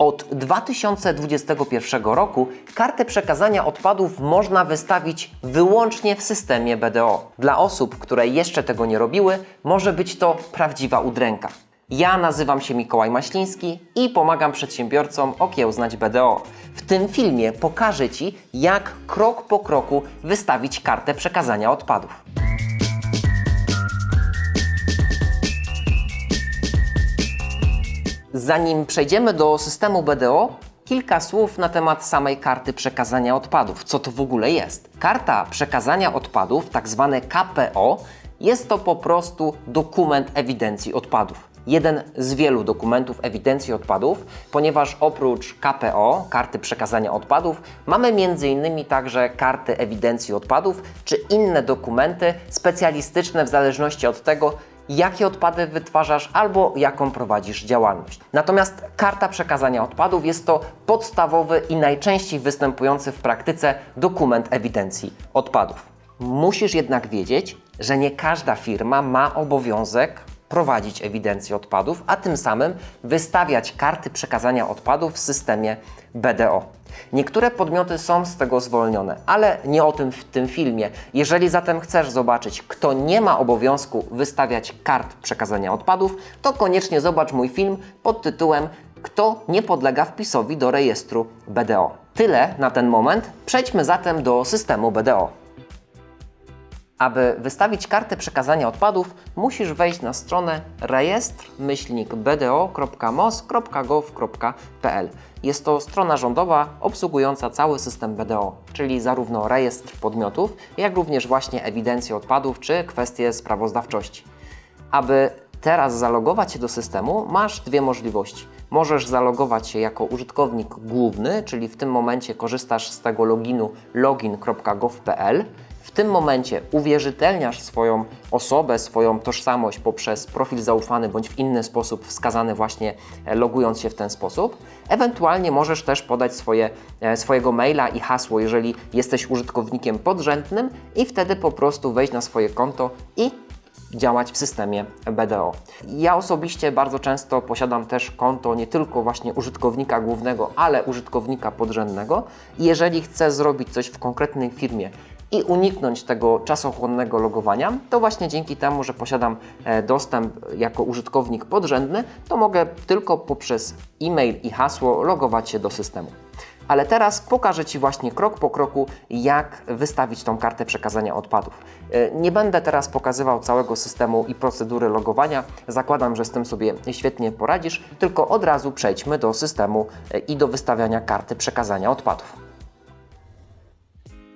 Od 2021 roku kartę przekazania odpadów można wystawić wyłącznie w systemie BDO. Dla osób, które jeszcze tego nie robiły, może być to prawdziwa udręka. Ja nazywam się Mikołaj Maśliński i pomagam przedsiębiorcom okiełznać BDO. W tym filmie pokażę Ci, jak krok po kroku wystawić kartę przekazania odpadów. Zanim przejdziemy do systemu BDO, kilka słów na temat samej karty przekazania odpadów. Co to w ogóle jest? Karta przekazania odpadów, tak zwane KPO, jest to po prostu dokument ewidencji odpadów. Jeden z wielu dokumentów ewidencji odpadów, ponieważ oprócz KPO, karty przekazania odpadów, mamy m.in. także karty ewidencji odpadów czy inne dokumenty specjalistyczne w zależności od tego, jakie odpady wytwarzasz albo jaką prowadzisz działalność. Natomiast karta przekazania odpadów jest to podstawowy i najczęściej występujący w praktyce dokument ewidencji odpadów. Musisz jednak wiedzieć, że nie każda firma ma obowiązek prowadzić ewidencję odpadów, a tym samym wystawiać karty przekazania odpadów w systemie BDO. Niektóre podmioty są z tego zwolnione, ale nie o tym w tym filmie. Jeżeli zatem chcesz zobaczyć, kto nie ma obowiązku wystawiać kart przekazania odpadów, to koniecznie zobacz mój film pod tytułem Kto nie podlega wpisowi do rejestru BDO. Tyle na ten moment. Przejdźmy zatem do systemu BDO. Aby wystawić kartę przekazania odpadów, musisz wejść na stronę rejestr-bdo.mos.gov.pl. Jest to strona rządowa obsługująca cały system BDO, czyli zarówno rejestr podmiotów, jak również właśnie ewidencję odpadów czy kwestie sprawozdawczości. Aby teraz zalogować się do systemu, masz dwie możliwości. Możesz zalogować się jako użytkownik główny, czyli w tym momencie korzystasz z tego loginu login.gov.pl. W tym momencie uwierzytelniasz swoją osobę, swoją tożsamość poprzez profil zaufany bądź w inny sposób wskazany właśnie e, logując się w ten sposób. Ewentualnie możesz też podać swoje, e, swojego maila i hasło, jeżeli jesteś użytkownikiem podrzędnym i wtedy po prostu wejść na swoje konto i działać w systemie BDO. Ja osobiście bardzo często posiadam też konto nie tylko właśnie użytkownika głównego, ale użytkownika podrzędnego. Jeżeli chcę zrobić coś w konkretnej firmie i uniknąć tego czasochłonnego logowania, to właśnie dzięki temu, że posiadam e, dostęp jako użytkownik podrzędny, to mogę tylko poprzez e-mail i hasło logować się do systemu. Ale teraz pokażę Ci właśnie krok po kroku, jak wystawić tą kartę przekazania odpadów. E, Nie będę teraz pokazywał całego systemu i procedury logowania. Zakładam, że z tym sobie świetnie poradzisz, tylko od razu przejdźmy do systemu e, i do wystawiania karty przekazania odpadów.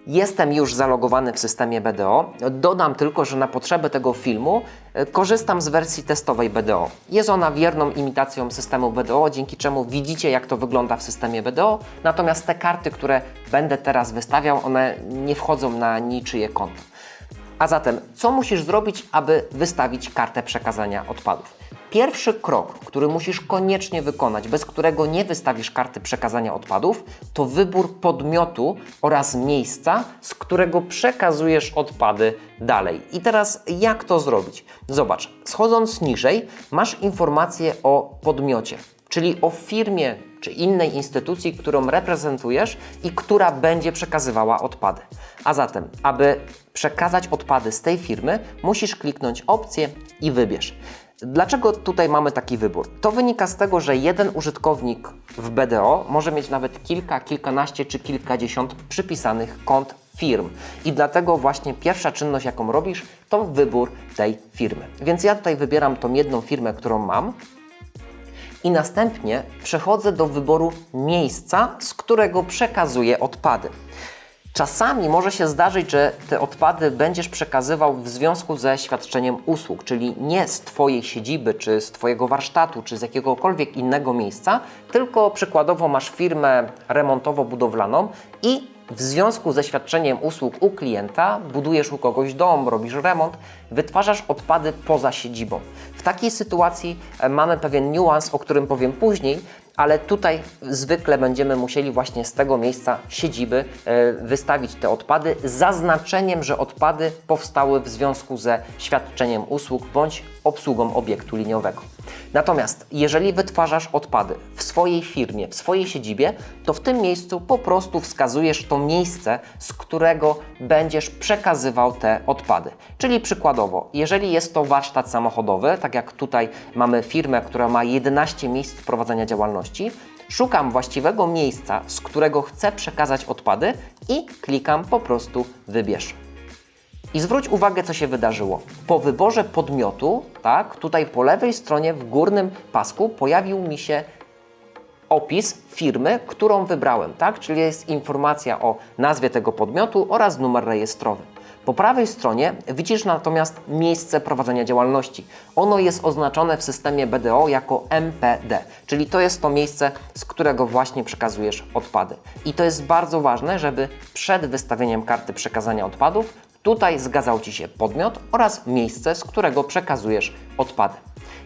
Jestem już zalogowany w systemie BDO. Dodam tylko, że na potrzeby tego filmu e, korzystam z wersji testowej BDO. Jest ona wierną imitacją systemu BDO, dzięki czemu widzicie, jak to wygląda w systemie BDO. Natomiast te karty, które będę teraz wystawiał, one nie wchodzą na niczyje konto. A zatem, co musisz zrobić, aby wystawić kartę przekazania odpadów? Pierwszy krok, który musisz koniecznie wykonać, bez którego nie wystawisz karty przekazania odpadów, to wybór podmiotu oraz miejsca, z którego przekazujesz odpady dalej. I teraz jak to zrobić? Zobacz, schodząc niżej, masz informację o podmiocie, czyli o firmie czy innej instytucji, którą reprezentujesz i która będzie przekazywała odpady. A zatem, aby przekazać odpady z tej firmy, musisz kliknąć opcję i wybierz. Dlaczego tutaj mamy taki wybór? To wynika z tego, że jeden użytkownik w BDO może mieć nawet kilka, kilkanaście czy kilkadziesiąt przypisanych kont firm. I dlatego właśnie pierwsza czynność, jaką robisz, to wybór tej firmy. Więc ja tutaj wybieram tą jedną firmę, którą mam, i następnie przechodzę do wyboru miejsca, z którego przekazuję odpady. Czasami może się zdarzyć, że te odpady będziesz przekazywał w związku ze świadczeniem usług, czyli nie z Twojej siedziby, czy z Twojego warsztatu, czy z jakiegokolwiek innego miejsca, tylko przykładowo masz firmę remontowo-budowlaną i w związku ze świadczeniem usług u klienta budujesz u kogoś dom, robisz remont, wytwarzasz odpady poza siedzibą. W takiej sytuacji e, mamy pewien niuans, o którym powiem później, ale tutaj zwykle będziemy musieli właśnie z tego miejsca siedziby e, wystawić te odpady zaznaczeniem, że odpady powstały w związku ze świadczeniem usług bądź obsługą obiektu liniowego. Natomiast jeżeli wytwarzasz odpady w swojej firmie, w swojej siedzibie, to w tym miejscu po prostu wskazujesz to miejsce, z którego będziesz przekazywał te odpady. Czyli przykładowo, jeżeli jest to warsztat samochodowy, tak jak tutaj mamy firmę, która ma 11 miejsc prowadzenia działalności, szukam właściwego miejsca, z którego chcę przekazać odpady i klikam po prostu wybierz. I zwróć uwagę, co się wydarzyło. Po wyborze podmiotu, tak, tutaj po lewej stronie w górnym pasku pojawił mi się opis firmy, którą wybrałem, tak? Czyli jest informacja o nazwie tego podmiotu oraz numer rejestrowy. Po prawej stronie widzisz natomiast miejsce prowadzenia działalności. Ono jest oznaczone w systemie BDO jako MPD, czyli to jest to miejsce, z którego właśnie przekazujesz odpady. I to jest bardzo ważne, żeby przed wystawieniem karty przekazania odpadów tutaj zgadzał Ci się podmiot oraz miejsce, z którego przekazujesz odpady.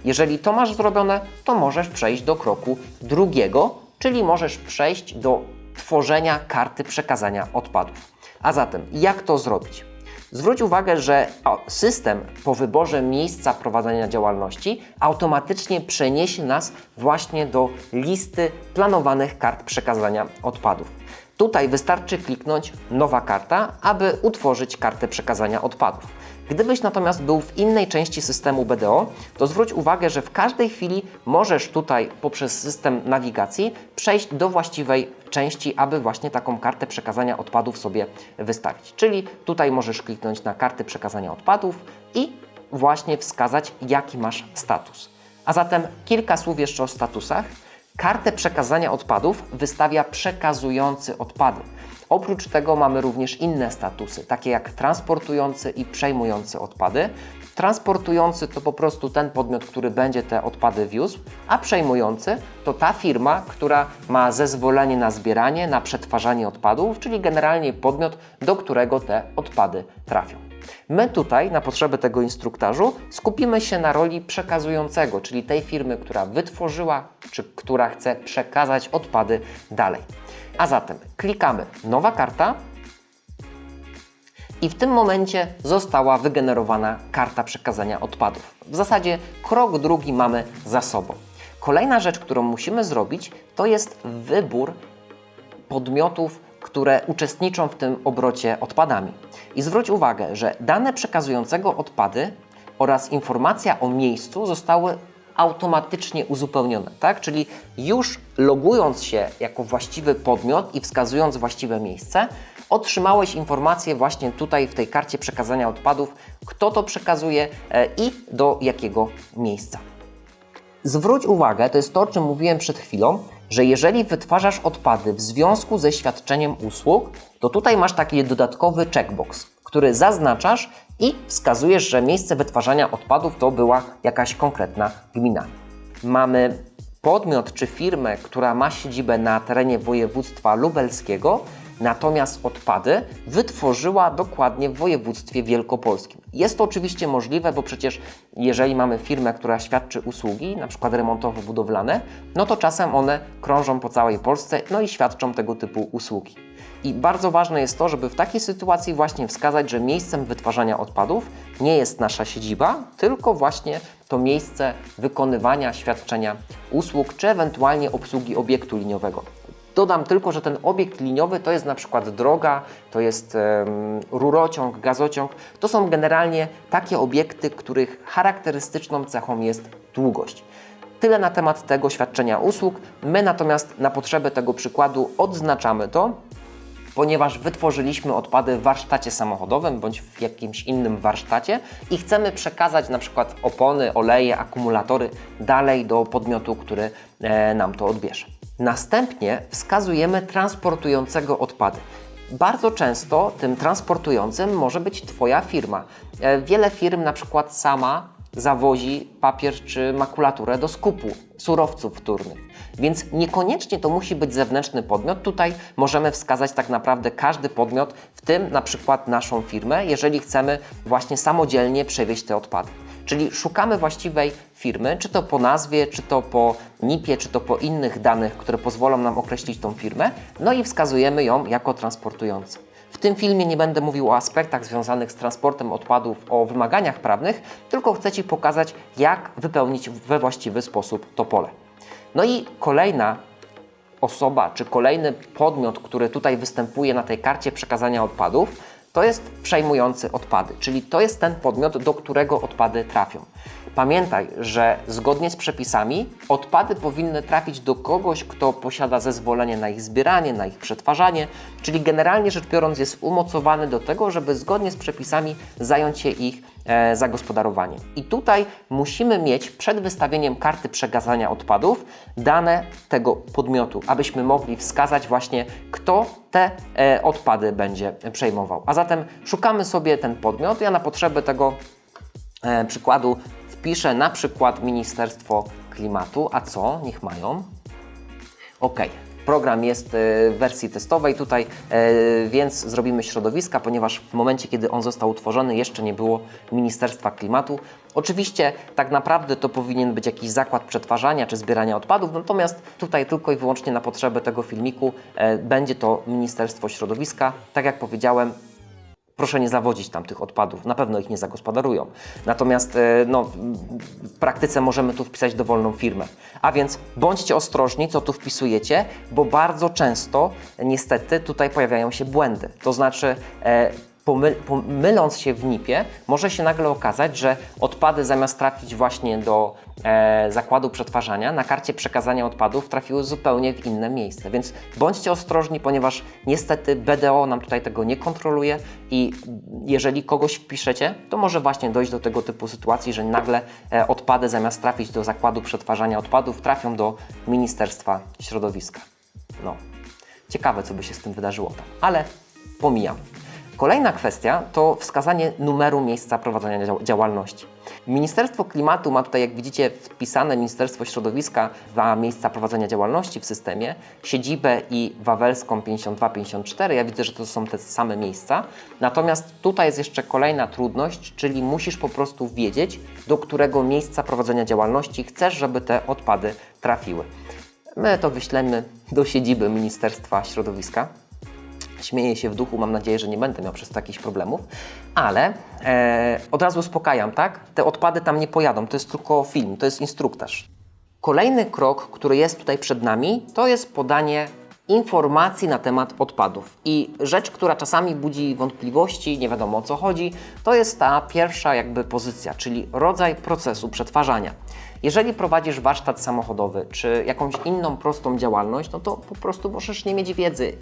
Jeżeli to masz zrobione, to możesz przejść do kroku drugiego, czyli możesz przejść do tworzenia karty przekazania odpadów. A zatem, jak to zrobić? Zwróć uwagę, że system po wyborze miejsca prowadzenia działalności automatycznie przeniesie nas właśnie do listy planowanych kart przekazania odpadów. Tutaj wystarczy kliknąć Nowa karta, aby utworzyć kartę przekazania odpadów. Gdybyś natomiast był w innej części systemu BDO, to zwróć uwagę, że w każdej chwili możesz tutaj poprzez system nawigacji przejść do właściwej części, aby właśnie taką kartę przekazania odpadów sobie wystawić. Czyli tutaj możesz kliknąć na kartę przekazania odpadów i właśnie wskazać, jaki masz status. A zatem kilka słów jeszcze o statusach. Kartę przekazania odpadów wystawia przekazujący odpady. Oprócz tego mamy również inne statusy, takie jak transportujący i przejmujący odpady. Transportujący to po prostu ten podmiot, który będzie te odpady wiózł, a przejmujący to ta firma, która ma zezwolenie na zbieranie, na przetwarzanie odpadów, czyli generalnie podmiot, do którego te odpady trafią. My tutaj, na potrzeby tego instruktażu, skupimy się na roli przekazującego, czyli tej firmy, która wytworzyła, czy która chce przekazać odpady dalej. A zatem klikamy Nowa karta i w tym momencie została wygenerowana karta przekazania odpadów. W zasadzie krok drugi mamy za sobą. Kolejna rzecz, którą musimy zrobić, to jest wybór podmiotów, które uczestniczą w tym obrocie odpadami. I zwróć uwagę, że dane przekazującego odpady oraz informacja o miejscu zostały automatycznie uzupełnione, tak? Czyli już logując się jako właściwy podmiot i wskazując właściwe miejsce, otrzymałeś informację właśnie tutaj w tej karcie przekazania odpadów, kto to przekazuje e, i do jakiego miejsca. Zwróć uwagę, to jest to, o czym mówiłem przed chwilą, że jeżeli wytwarzasz odpady w związku ze świadczeniem usług, to tutaj masz taki dodatkowy checkbox, który zaznaczasz i wskazujesz, że miejsce wytwarzania odpadów to była jakaś konkretna gmina. Mamy podmiot czy firmę, która ma siedzibę na terenie województwa lubelskiego, natomiast odpady wytworzyła dokładnie w województwie wielkopolskim. Jest to oczywiście możliwe, bo przecież jeżeli mamy firmę, która świadczy usługi, na przykład remontowo-budowlane, no to czasem one krążą po całej Polsce, no i świadczą tego typu usługi. I bardzo ważne jest to, żeby w takiej sytuacji właśnie wskazać, że miejscem wytwarzania odpadów nie jest nasza siedziba, tylko właśnie to miejsce wykonywania świadczenia usług czy ewentualnie obsługi obiektu liniowego. Dodam tylko, że ten obiekt liniowy to jest na przykład droga, to jest rurociąg, gazociąg. To są generalnie takie obiekty, których charakterystyczną cechą jest długość. Tyle na temat tego świadczenia usług. My natomiast na potrzeby tego przykładu odznaczamy to, ponieważ wytworzyliśmy odpady w warsztacie samochodowym bądź w jakimś innym warsztacie i chcemy przekazać na przykład opony, oleje, akumulatory dalej do podmiotu, który e, nam to odbierze. Następnie wskazujemy transportującego odpady. Bardzo często tym transportującym może być Twoja firma. E, wiele firm na przykład sama zawozi papier czy makulaturę do skupu surowców wtórnych. Więc niekoniecznie to musi być zewnętrzny podmiot. Tutaj możemy wskazać tak naprawdę każdy podmiot, w tym na przykład naszą firmę, jeżeli chcemy właśnie samodzielnie przewieźć te odpady. Czyli szukamy właściwej firmy, czy to po nazwie, czy to po NIP-ie, czy to po innych danych, które pozwolą nam określić tą firmę, no i wskazujemy ją jako transportujący. W tym filmie nie będę mówił o aspektach związanych z transportem odpadów, o wymaganiach prawnych, tylko chcę Ci pokazać, jak wypełnić we właściwy sposób to pole. No i kolejna osoba, czy kolejny podmiot, który tutaj występuje na tej karcie przekazania odpadów, to jest przejmujący odpady, czyli to jest ten podmiot, do którego odpady trafią. Pamiętaj, że zgodnie z przepisami odpady powinny trafić do kogoś, kto posiada zezwolenie na ich zbieranie, na ich przetwarzanie, czyli generalnie rzecz biorąc jest umocowany do tego, żeby zgodnie z przepisami zająć się ich e, zagospodarowaniem. I tutaj musimy mieć przed wystawieniem karty przekazania odpadów dane tego podmiotu, abyśmy mogli wskazać właśnie, kto te e, odpady będzie przejmował. A zatem szukamy sobie ten podmiot. Ja na potrzeby tego e, przykładu wpiszę na przykład Ministerstwo Klimatu. A co? Niech mają. OK. Program jest e, w wersji testowej tutaj, e, więc zrobimy środowiska, ponieważ w momencie, kiedy on został utworzony, jeszcze nie było Ministerstwa Klimatu. Oczywiście tak naprawdę to powinien być jakiś zakład przetwarzania czy zbierania odpadów, natomiast tutaj tylko i wyłącznie na potrzeby tego filmiku e, będzie to Ministerstwo Środowiska. Tak jak powiedziałem, proszę nie zawodzić tam tych odpadów, na pewno ich nie zagospodarują. Natomiast e, no, w praktyce możemy tu wpisać dowolną firmę. A więc bądźcie ostrożni, co tu wpisujecie, bo bardzo często niestety tutaj pojawiają się błędy. To znaczy e, pomy, pomyląc się w NIP-ie, może się nagle okazać, że odpady zamiast trafić właśnie do e, zakładu przetwarzania, na karcie przekazania odpadów trafiły zupełnie w inne miejsce. Więc bądźcie ostrożni, ponieważ niestety BDO nam tutaj tego nie kontroluje i jeżeli kogoś wpiszecie, to może właśnie dojść do tego typu sytuacji, że nagle e, odpady zamiast trafić do zakładu przetwarzania odpadów trafią do Ministerstwa Środowiska. No, ciekawe co by się z tym wydarzyło tam, ale pomijam. Kolejna kwestia to wskazanie numeru miejsca prowadzenia działalności. Ministerstwo Klimatu ma tutaj, jak widzicie, wpisane Ministerstwo Środowiska dla miejsca prowadzenia działalności w systemie, siedzibę i Wawelską 5254. Ja widzę, że to są te same miejsca. Natomiast tutaj jest jeszcze kolejna trudność, czyli musisz po prostu wiedzieć, do którego miejsca prowadzenia działalności chcesz, żeby te odpady trafiły. My to wyślemy do siedziby Ministerstwa Środowiska. Śmieję się w duchu, mam nadzieję, że nie będę miał przez to jakichś problemów, ale e, od razu uspokajam, tak? Te odpady tam nie pojadą, to jest tylko film, to jest instruktaż. Kolejny krok, który jest tutaj przed nami, to jest podanie informacji na temat odpadów. I rzecz, która czasami budzi wątpliwości, nie wiadomo o co chodzi, to jest ta pierwsza jakby pozycja, czyli rodzaj procesu przetwarzania. Jeżeli prowadzisz warsztat samochodowy czy jakąś inną prostą działalność, no to po prostu możesz nie mieć wiedzy,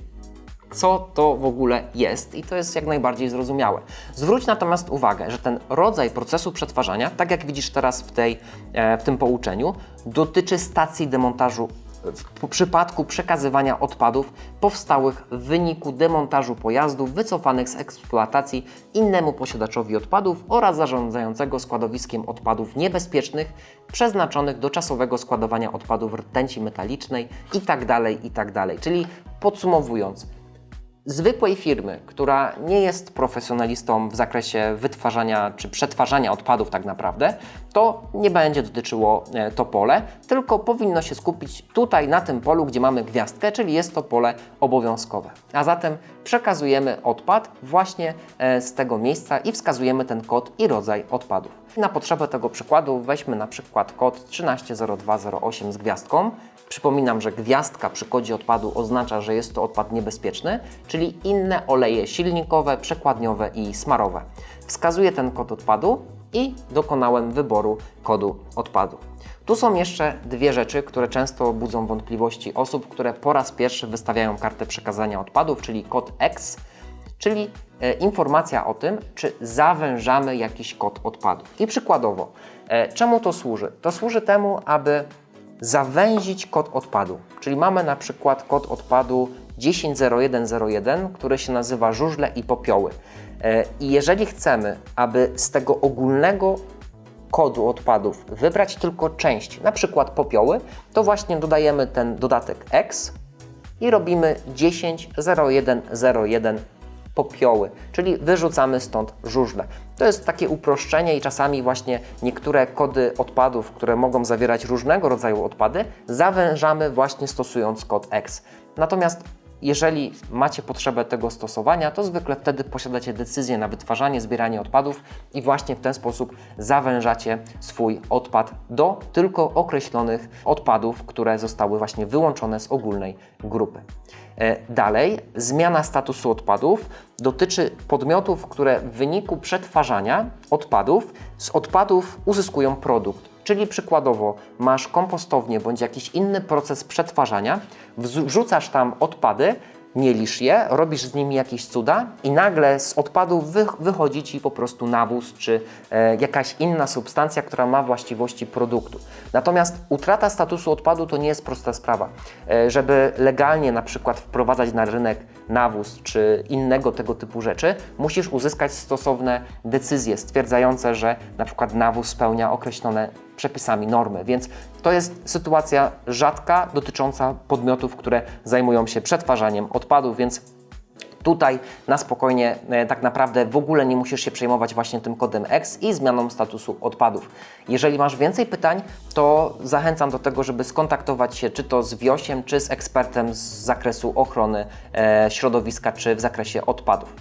co to w ogóle jest i to jest jak najbardziej zrozumiałe. Zwróć natomiast uwagę, że ten rodzaj procesu przetwarzania, tak jak widzisz teraz w, tej, e, w tym pouczeniu, dotyczy stacji demontażu w przypadku przekazywania odpadów powstałych w wyniku demontażu pojazdów wycofanych z eksploatacji innemu posiadaczowi odpadów oraz zarządzającego składowiskiem odpadów niebezpiecznych przeznaczonych do czasowego składowania odpadów rtęci metalicznej itd. Tak itd. Tak Czyli podsumowując, zwykłej firmy, która nie jest profesjonalistą w zakresie wytwarzania czy przetwarzania odpadów tak naprawdę, to nie będzie dotyczyło e, to pole, tylko powinno się skupić tutaj na tym polu, gdzie mamy gwiazdkę, czyli jest to pole obowiązkowe. A zatem przekazujemy odpad właśnie e, z tego miejsca i wskazujemy ten kod i rodzaj odpadów. Na potrzebę tego przykładu weźmy na przykład kod 130208 z gwiazdką. Przypominam, że gwiazdka przy kodzie odpadu oznacza, że jest to odpad niebezpieczny, czyli inne oleje silnikowe, przekładniowe i smarowe. Wskazuję ten kod odpadu i dokonałem wyboru kodu odpadu. Tu są jeszcze dwie rzeczy, które często budzą wątpliwości osób, które po raz pierwszy wystawiają kartę przekazania odpadów, czyli kod X, czyli e, informacja o tym, czy zawężamy jakiś kod odpadu. I przykładowo, e, czemu to służy? To służy temu, aby zawęzić kod odpadu. Czyli mamy na przykład kod odpadu 100101, który się nazywa żużle i popioły. E, I jeżeli chcemy, aby z tego ogólnego kodu odpadów wybrać tylko część, na przykład popioły, to właśnie dodajemy ten dodatek X i robimy 100101 popioły, czyli wyrzucamy stąd żużle. To jest takie uproszczenie i czasami właśnie niektóre kody odpadów, które mogą zawierać różnego rodzaju odpady, zawężamy właśnie stosując kod X. Natomiast jeżeli macie potrzebę tego stosowania, to zwykle wtedy posiadacie decyzję na wytwarzanie, zbieranie odpadów i właśnie w ten sposób zawężacie swój odpad do tylko określonych odpadów, które zostały właśnie wyłączone z ogólnej grupy. E, Dalej, zmiana statusu odpadów dotyczy podmiotów, które w wyniku przetwarzania odpadów z odpadów uzyskują produkt. Czyli przykładowo masz kompostownię bądź jakiś inny proces przetwarzania, wrzucasz tam odpady, mielisz je, robisz z nimi jakieś cuda i nagle z odpadów wy, wychodzi Ci po prostu nawóz czy e, jakaś inna substancja, która ma właściwości produktu. Natomiast utrata statusu odpadu to nie jest prosta sprawa. E, żeby legalnie na przykład wprowadzać na rynek nawóz czy innego tego typu rzeczy, musisz uzyskać stosowne decyzje stwierdzające, że na przykład nawóz spełnia określone przepisami normy, więc to jest sytuacja rzadka dotycząca podmiotów, które zajmują się przetwarzaniem odpadów, więc Tutaj na spokojnie e, tak naprawdę w ogóle nie musisz się przejmować właśnie tym kodem X i zmianą statusu odpadów. Jeżeli masz więcej pytań, to zachęcam do tego, żeby skontaktować się czy to z Wiosiem, czy z ekspertem z zakresu ochrony e, środowiska, czy w zakresie odpadów.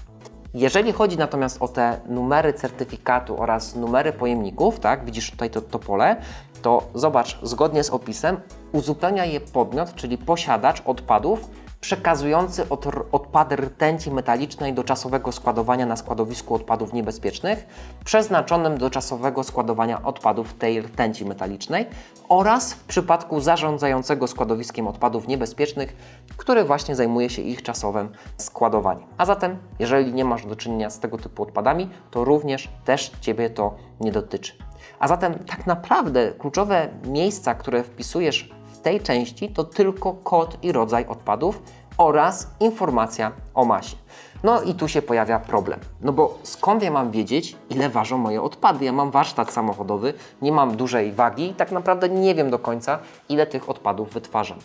Jeżeli chodzi natomiast o te numery certyfikatu oraz numery pojemników, tak, widzisz tutaj to, to pole, to zobacz, zgodnie z opisem uzupełnia je podmiot, czyli posiadacz odpadów, przekazujący od, odpady rtęci metalicznej do czasowego składowania na składowisku odpadów niebezpiecznych, przeznaczonym do czasowego składowania odpadów tej rtęci metalicznej oraz w przypadku zarządzającego składowiskiem odpadów niebezpiecznych, który właśnie zajmuje się ich czasowym składowaniem. A zatem, jeżeli nie masz do czynienia z tego typu odpadami, to również też Ciebie to nie dotyczy. A zatem tak naprawdę kluczowe miejsca, które wpisujesz tej części to tylko kod i rodzaj odpadów oraz informacja o masie. No i tu się pojawia problem. No bo skąd ja mam wiedzieć, ile ważą moje odpady? Ja mam warsztat samochodowy, nie mam dużej wagi i tak naprawdę nie wiem do końca, ile tych odpadów wytwarzam.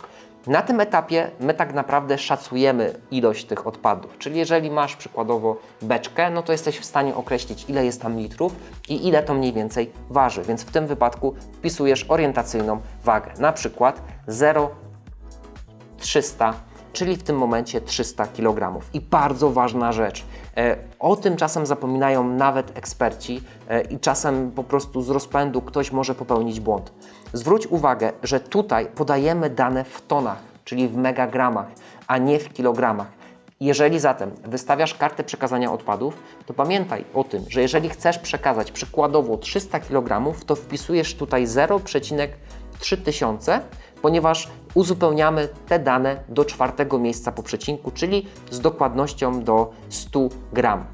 Na tym etapie my tak naprawdę szacujemy ilość tych odpadów, czyli jeżeli masz przykładowo beczkę, no to jesteś w stanie określić ile jest tam litrów i ile to mniej więcej waży, więc w tym wypadku wpisujesz orientacyjną wagę, na przykład 0,300 czyli w tym momencie 300 kg. I bardzo ważna rzecz, e, o tym czasem zapominają nawet eksperci e, i czasem po prostu z rozpędu ktoś może popełnić błąd. Zwróć uwagę, że tutaj podajemy dane w tonach, czyli w megagramach, a nie w kilogramach. Jeżeli zatem wystawiasz kartę przekazania odpadów, to pamiętaj o tym, że jeżeli chcesz przekazać przykładowo 300 kg, to wpisujesz tutaj 0,3 tysiące, ponieważ uzupełniamy te dane do czwartego miejsca po przecinku, czyli z dokładnością do 100 gram.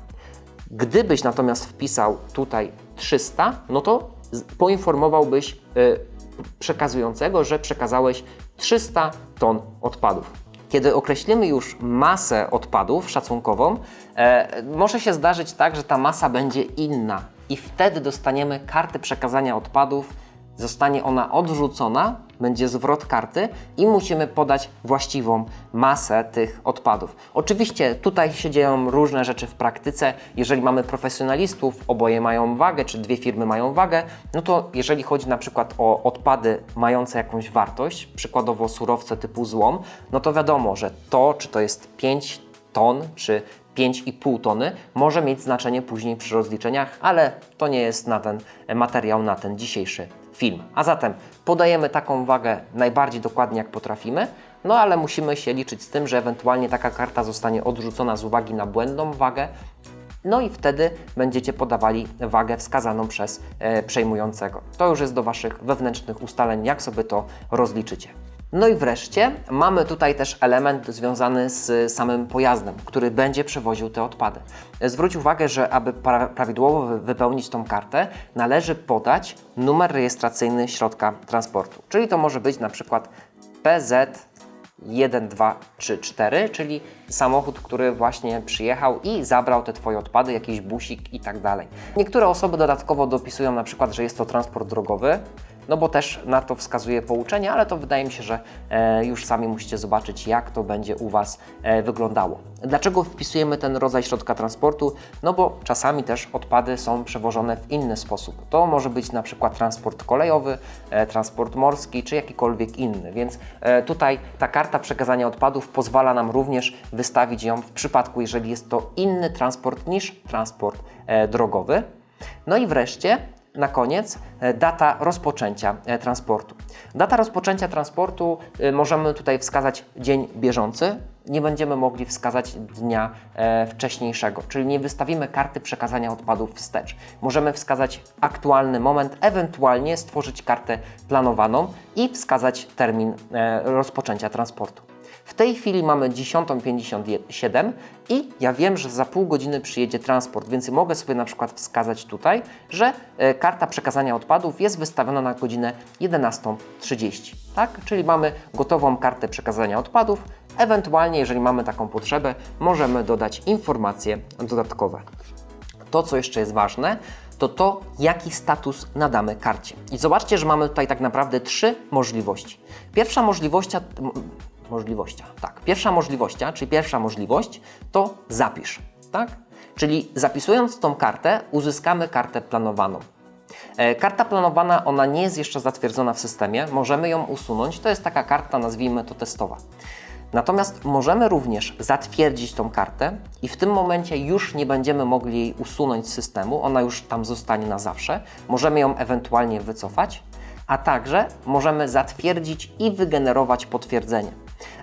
Gdybyś natomiast wpisał tutaj 300, no to poinformowałbyś yy, przekazującego, że przekazałeś 300 ton odpadów. Kiedy określimy już masę odpadów szacunkową, e, może się zdarzyć tak, że ta masa będzie inna i wtedy dostaniemy kartę przekazania odpadów zostanie ona odrzucona, będzie zwrot karty i musimy podać właściwą masę tych odpadów. Oczywiście tutaj się dzieją różne rzeczy w praktyce. Jeżeli mamy profesjonalistów, oboje mają wagę, czy dwie firmy mają wagę, no to jeżeli chodzi na przykład o odpady mające jakąś wartość, przykładowo surowce typu złom, no to wiadomo, że to, czy to jest 5 ton, czy 5,5 tony może mieć znaczenie później przy rozliczeniach, ale to nie jest na ten materiał, na ten dzisiejszy film. A zatem podajemy taką wagę najbardziej dokładnie jak potrafimy, no ale musimy się liczyć z tym, że ewentualnie taka karta zostanie odrzucona z uwagi na błędną wagę, no i wtedy będziecie podawali wagę wskazaną przez e, przejmującego. To już jest do Waszych wewnętrznych ustaleń, jak sobie to rozliczycie. No i wreszcie mamy tutaj też element związany z samym pojazdem, który będzie przewoził te odpady. Zwróć uwagę, że aby pra prawidłowo wypełnić tą kartę, należy podać numer rejestracyjny środka transportu. Czyli to może być na przykład PZ 1, 2, 3, 4, czyli samochód, który właśnie przyjechał i zabrał te Twoje odpady, jakiś busik i tak dalej. Niektóre osoby dodatkowo dopisują na przykład, że jest to transport drogowy, no bo też na to wskazuje pouczenie, ale to wydaje mi się, że e, już sami musicie zobaczyć, jak to będzie u Was e, wyglądało. Dlaczego wpisujemy ten rodzaj środka transportu? No bo czasami też odpady są przewożone w inny sposób. To może być na przykład transport kolejowy, e, transport morski czy jakikolwiek inny, więc tutaj ta karta przekazania odpadów pozwala nam również wystawić ją w przypadku, jeżeli jest to inny transport niż transport drogowy. No i wreszcie na koniec e, data rozpoczęcia e, transportu. Data rozpoczęcia transportu e, możemy tutaj wskazać dzień bieżący. Nie będziemy mogli wskazać dnia wcześniejszego, czyli nie wystawimy karty przekazania odpadów wstecz. Możemy wskazać aktualny moment, ewentualnie stworzyć kartę planowaną i wskazać termin rozpoczęcia transportu. W tej chwili mamy 10.57 i ja wiem, że za pół godziny przyjedzie transport, więc mogę sobie na przykład wskazać tutaj, że e, karta przekazania odpadów jest wystawiona na godzinę 11.30. Tak? Czyli mamy gotową kartę przekazania odpadów. Ewentualnie, jeżeli mamy taką potrzebę, możemy dodać informacje dodatkowe. To, co jeszcze jest ważne, to to, jaki status nadamy karcie. I zobaczcie, że mamy tutaj tak naprawdę trzy możliwości. Pierwsza możliwość, m- możliwość, tak, pierwsza możliwość, czyli pierwsza możliwość to zapisz, tak? Czyli zapisując tą kartę, uzyskamy kartę planowaną. E, Karta planowana, ona nie jest jeszcze zatwierdzona w systemie, możemy ją usunąć. To jest taka karta, nazwijmy to testowa. Natomiast możemy również zatwierdzić tą kartę i w tym momencie już nie będziemy mogli jej usunąć z systemu, ona już tam zostanie na zawsze. Możemy ją ewentualnie wycofać, a także możemy zatwierdzić i wygenerować potwierdzenie.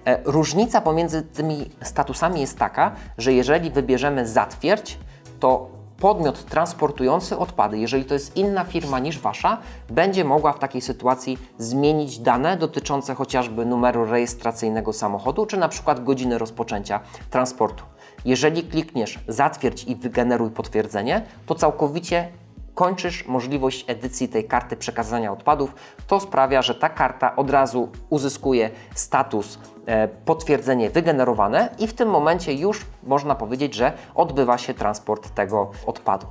E, Różnica pomiędzy tymi statusami jest taka, że jeżeli wybierzemy zatwierdź, to podmiot transportujący odpady, jeżeli to jest inna firma niż wasza, będzie mogła w takiej sytuacji zmienić dane dotyczące chociażby numeru rejestracyjnego samochodu, czy na przykład godziny rozpoczęcia transportu. Jeżeli klikniesz zatwierdź i wygeneruj potwierdzenie, to całkowicie kończysz możliwość edycji tej karty przekazania odpadów. To sprawia, że ta karta od razu uzyskuje status e, potwierdzenie wygenerowane i w tym momencie już można powiedzieć, że odbywa się transport tego odpadu.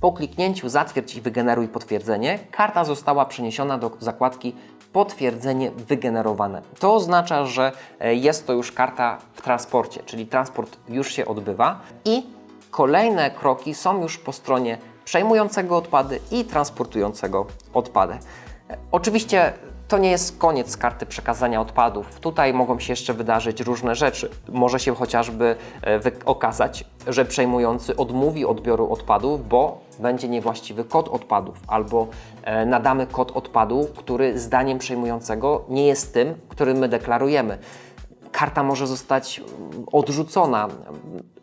Po kliknięciu zatwierdź i wygeneruj potwierdzenie, karta została przeniesiona do zakładki potwierdzenie wygenerowane. To oznacza, że e, jest to już karta w transporcie, czyli transport już się odbywa i kolejne kroki są już po stronie przejmującego odpady i transportującego odpady. Oczywiście to nie jest koniec karty przekazania odpadów. Tutaj mogą się jeszcze wydarzyć różne rzeczy. Może się chociażby e, okazać, że przejmujący odmówi odbioru odpadów, bo będzie niewłaściwy kod odpadów, albo e, nadamy kod odpadu, który zdaniem przejmującego nie jest tym, który my deklarujemy karta może zostać mm, odrzucona.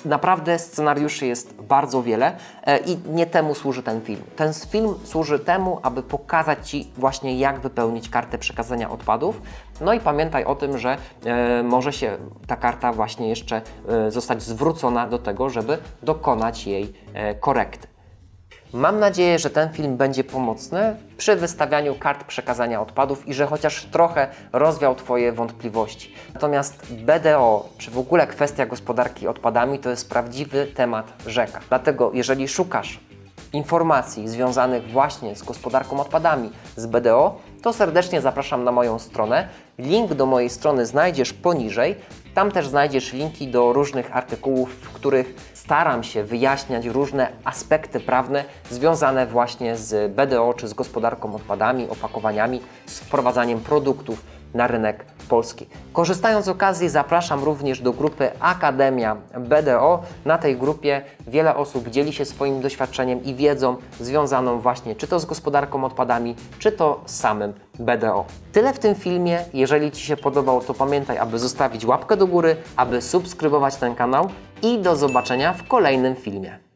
Naprawdę scenariuszy jest bardzo wiele e, i nie temu służy ten film. Ten film służy temu, aby pokazać Ci właśnie jak wypełnić kartę przekazania odpadów. No i pamiętaj o tym, że e, może się ta karta właśnie jeszcze e, zostać zwrócona do tego, żeby dokonać jej korekty. Mam nadzieję, że ten film będzie pomocny przy wystawianiu kart przekazania odpadów i że chociaż trochę rozwiał Twoje wątpliwości. Natomiast BDO, czy w ogóle kwestia gospodarki odpadami, to jest prawdziwy temat rzeka. Dlatego, jeżeli szukasz informacji związanych właśnie z gospodarką odpadami z BDO, to serdecznie zapraszam na moją stronę. Link do mojej strony znajdziesz poniżej. Tam też znajdziesz linki do różnych artykułów, w których staram się wyjaśniać różne aspekty prawne związane właśnie z BDO czy z gospodarką odpadami, opakowaniami, z wprowadzaniem produktów na rynek polski. Korzystając z okazji, zapraszam również do grupy Akademia BDO. Na tej grupie wiele osób dzieli się swoim doświadczeniem i wiedzą związaną właśnie czy to z gospodarką odpadami, czy to z samym BDO. Tyle w tym filmie. Jeżeli Ci się podobał, to pamiętaj, aby zostawić łapkę do góry, aby subskrybować ten kanał i do zobaczenia w kolejnym filmie.